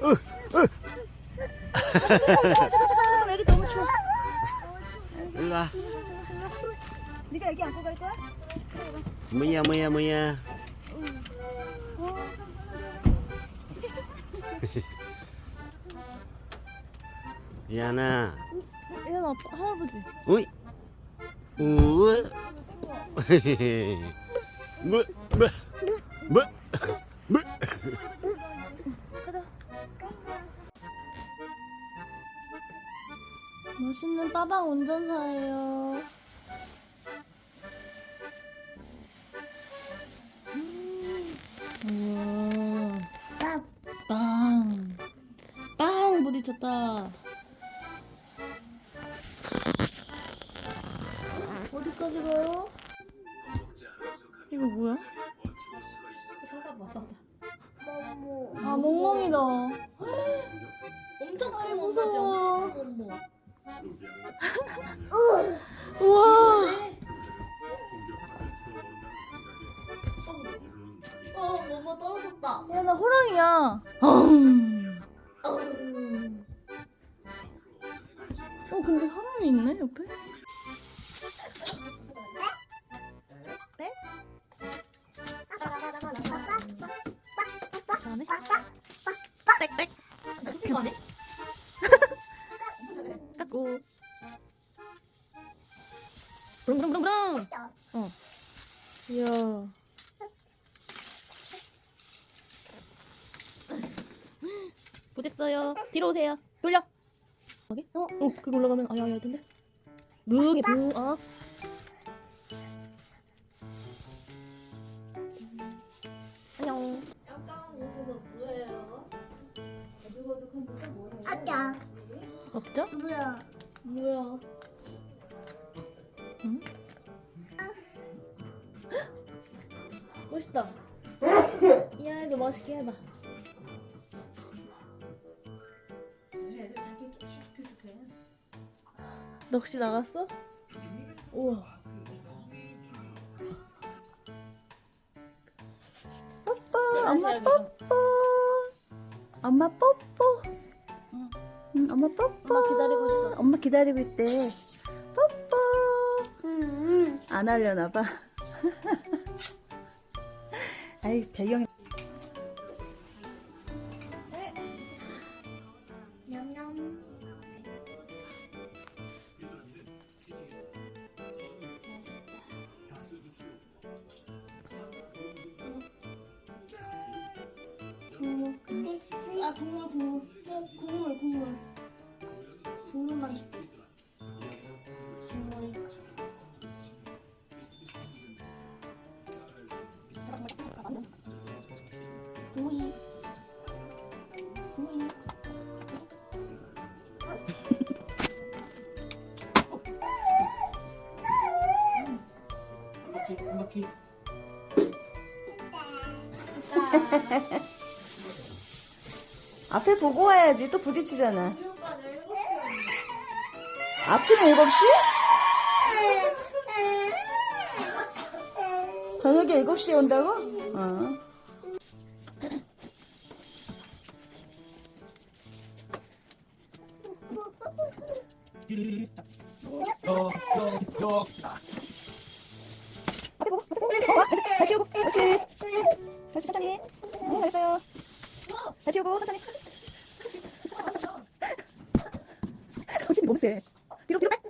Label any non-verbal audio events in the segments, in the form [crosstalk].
잠깐 잠깐 잠깐 애기 너무 추워. 일로 와. 네가 애기 안고 갈 거야? 뭐야 뭐야 뭐야. [laughs] 미안아. 얘는 아빠 할아버지. 어이. 우와. [laughs] 뭐, 뭐, 뭐, 뭐. 멋있는 빠방 운전사예요. 음. 우와. 빵. 빵 부딪혔다. 어디까지 가요? 이거 뭐야? 아 멍멍이다. 엄청 큰 아이고, 원사지 무서워. 엄청 큰 원모 우와. 어 엄마 떨어졌다 야 나 호랑이야. 음. 어 근데 사람이 있네 옆에. 네? 잘하네. 땡땡. 크신 거 아니? 깎고. 부릉부릉부릉부릉. 어. 이야. 못했어요. 뒤로 오세요. 돌려. 여기? 어, 어, 그거 올라가면 아야야 할 텐데. 무게 무, 어. 안녕. 약간 옷에서 뭐예요? 컴퓨터 뭐예요? 아까 없죠? 뭐야? 뭐야? 응? 멋있다. 야, 이거 멋있게 해봐. 애들 너 혹시 나갔어? 우와. 뽀뽀, 엄마 뽀뽀. 엄마 뽀뽀. 응, 엄마 뽀뽀. 엄마 기다리고 있어. 엄마 기다리고 있대. 안 하려나 봐. [laughs] 아이. 냠냠. 아 국물 국물 국물 구이 구이 [laughs] 앞에 보고 와야지 또 부딪히잖아 아침에 7시? 저녁에 7시에 온다고? 어. 응, 잘했어요. 같이 오고, 천천히. 당신 너무 세. 뒤로, 뒤로 빼.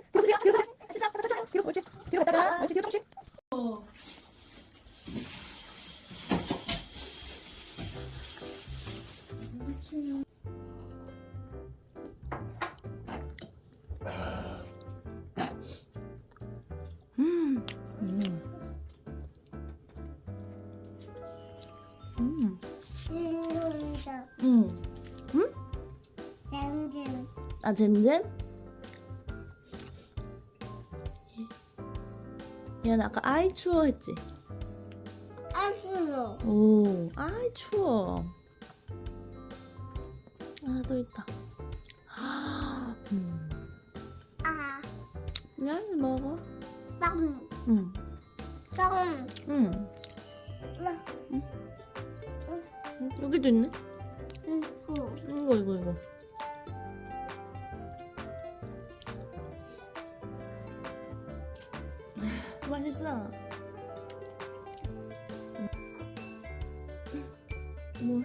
아, 잼잼? 얘는 아까 아이 추워 했지? 아프로. 오, 아이 추워. 아, 또 있다. 음. 아, 야, 먹어. 빵, 응, 빵. 응. 나, 응, 여기도 있네. 응. 응. 이거 이거 이거. 뭐?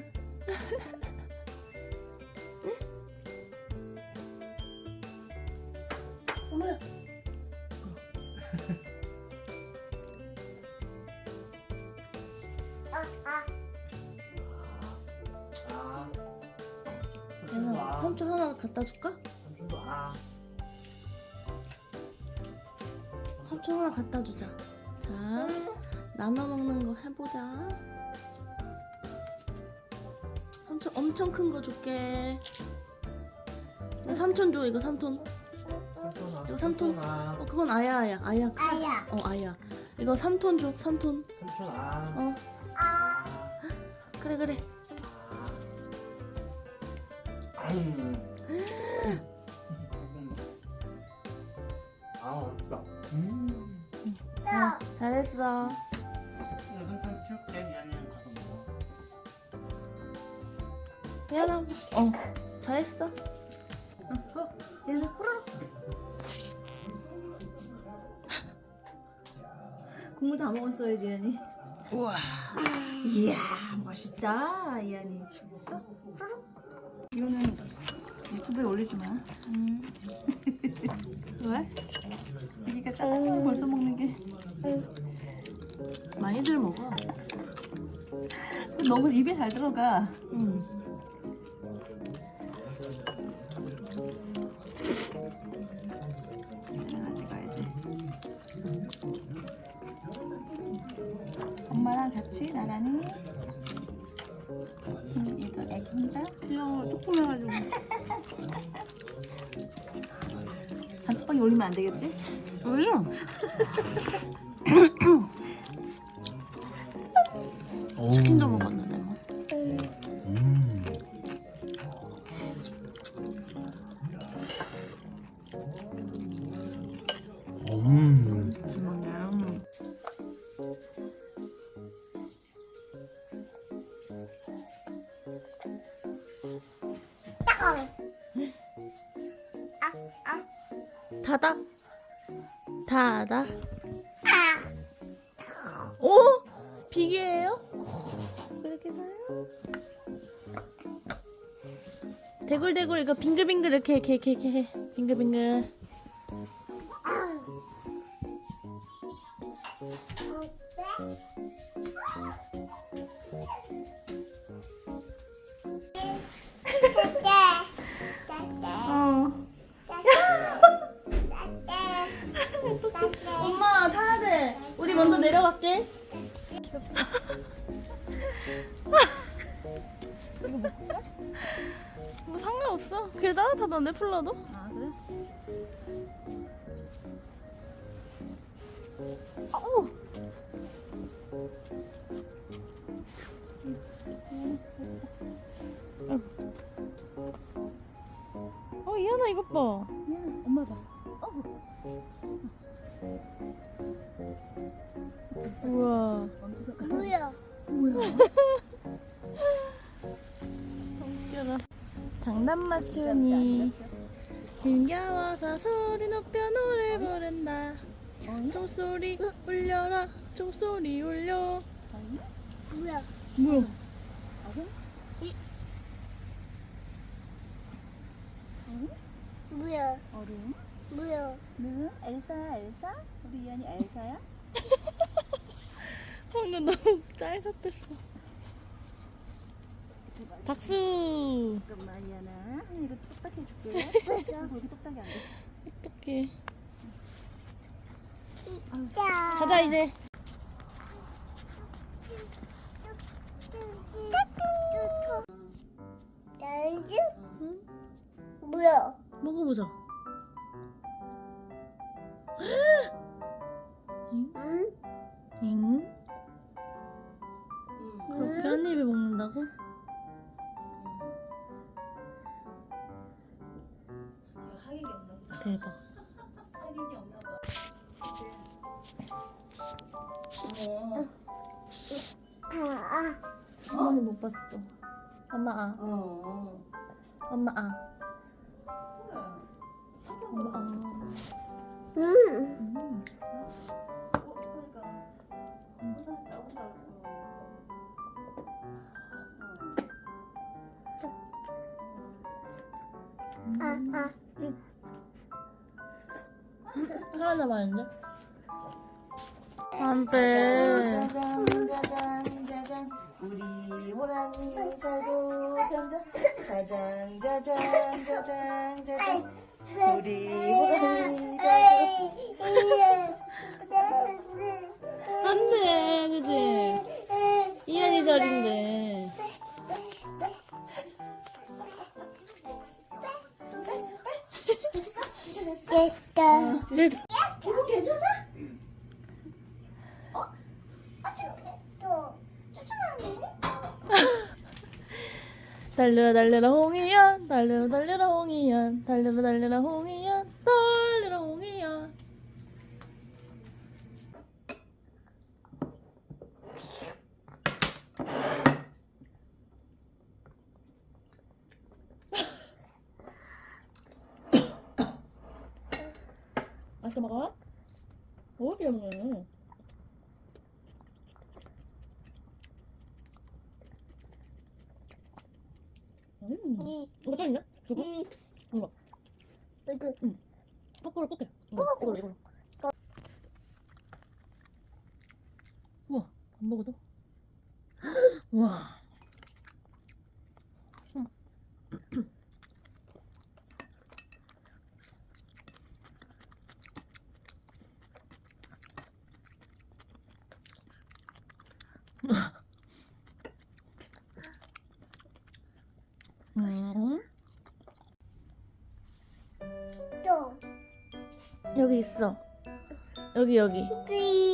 어머나. 아, 아. 얘나 삼촌 하나 갖다 줄까? 삼촌 하나 갖다 주자. 자, 나눠 먹는 거 해보자. 삼촌 엄청 큰 거 줄게. 이거 삼촌 줘. 이거 삼촌. 이거 삼촌. 어 그건 아야 아야 아야. 큰- 아야. 어 아야. 이거 삼톤 줘. 삼톤. 삼촌 아. 어 아. 그래 그래. 음. 아, 맛있다. 음. 또. 잘했어. 미안하. 어 잘했어. 어, 어. 얘는 호로록. [laughs] 국물 다 먹었어요, 지연이. 우와. 이야, 멋있다, 이안이. 이거는 유튜브에 올리지 마. 음. [laughs] 왜? 여기가 짜장면 벌써 먹는 게 많이들 먹어. 너무 입에 잘 들어가. 응. 같이 나란히. 음, 이거 애기 혼자 조금 해가지고. 단톡방에 올리면 안 되겠지? 올려. [laughs] 닫아. 닫아. 아. 오? 비계예요? 그렇게 사요? 대굴대굴 이거 빙글빙글 이렇게 이렇게 이렇게, 이렇게 해. 빙글빙글. 어. 내려갈게. [laughs] 뭐 상관없어. 그래 따뜻하던데 풀러도. 아 그래? 아우. 어 이하나 이것 봐. 웃겨라. 장난 맞추니 힘겨워서 소리 높여 노래 부른다. 종소리 울려라. 종소리 울려. 뭐야? 뭐야? 뭐야? 얼음. 뭐야? 는 엘사야 엘사? 우리 이안이 엘사야? [laughs] [laughs] 방금 너무 짤 같았어. 박수. 잠깐만 이안아. 이거 똑딱 해줄게. 거기 똑딱이 안 돼. 어떡해. 야. 가자 이제. 연주? 뭐야? 먹어보자. 응? 응? 응? 그렇게 한 입에 먹는다고? 대박. 한 번에 못 봤어. 엄마 아. 어. 엄마 아. 엄마 아. 음. 음. 아, 아. 하나 남았는데? 안 빼. 짜잔 짜잔 짜잔 우리 호랑이 살고 산다 짜잔 짜잔 짜잔 짜잔 우리 호랑이 살고 안 돼, 그지? 이한이 자리인데. 됐다. 기분 괜찮아? 또. 달려라 달려라 홍이연. 달려라 달려라 홍이연. 달려라 달려라 홍이연. 달려라 홍이연. 맛있게 먹어? 뭐 이렇게 먹는 음, 이, 이거 짜 있네? 그거? 이, 이거 이거. 거꾸로 꺾여 이거, 이걸로 이걸로. 우와 안 먹어도? [gasps] 우와. 음. [clears throat] [laughs] 있어 여기 여기 끼.